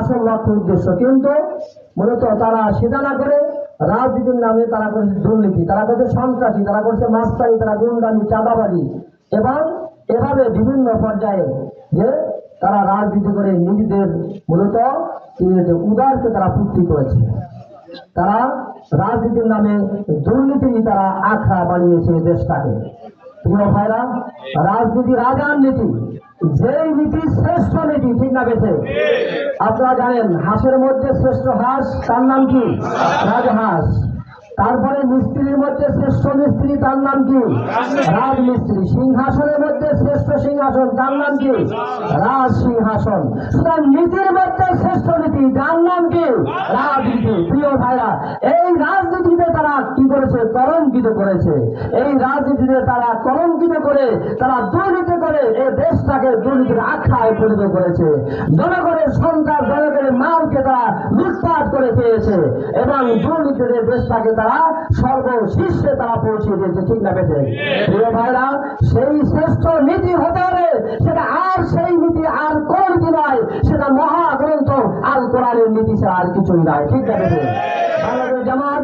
আসল লক্ষ্য উদ্দেশ্য। কিন্তু মূলত তারা সেটা না করে, রাজনীতির নামে তারা করছে দুর্নীতি, তারা করছে সন্ত্রাসী, তারা করছে মাস্তানি, তারা গুন্ডানি চাঁদাবাজি। এবং এভাবে বিভিন্ন পর্যায়ে যে তারা রাজনীতি করে নিজেদের মূলত উদারকে তারা পূর্তি করেছে। তারা রাজনীতির নামে দুর্নীতি তারা আখড়া বানিয়েছে এই দেশটাকে। প্রিয় ভাইরা, রাজনীতি রাজার নীতি। যেই নীতি শ্রেষ্ঠ নীতি, ঠিক না বেছে আপনারা জানেন হাঁসের মধ্যে শ্রেষ্ঠ হাঁস, তার নাম কি? রাজহাঁস। তারপরে মিস্ত্রির মধ্যে শ্রেষ্ঠ মিস্ত্রি, তার নাম কি? রাজমিস্ত্রি। সিংহাসনের মধ্যে শ্রেষ্ঠ সিংহাসন, তার নাম কি? রাজ সিংহাসন সুতরাং নীতির মধ্যে শ্রেষ্ঠ নীতি, যার নাম কি? রাজনীতি। প্রিয় ভাইরা, এই কি করেছে, কলঙ্কিত করেছে। এই রাজনীতিতে তারা কলঙ্কিত করে, তারা দুর্নীতি করে, এই দেশটাকে দুর্নীতির আখ্যায় পরিণত করেছে। জনগণের সন্তান জনগণের মালকে তারা লুটপাট করে খেয়েছে এবং দুর্নীতির দেশটাকে তারা সর্বশীর্ষে তারা পৌঁছে দিয়েছে, ঠিক না বেঁচে প্রিয় ভাইরা, সেই শ্রেষ্ঠ নীতি হতে হবে সেটা আর সেই নীতি আর কোন নীতি নয় সেটা মহাগ্রন্থ আল কোরআনের নীতি ছাড়া আর কিছুই নয় ঠিক না বাংলাদেশ জামাত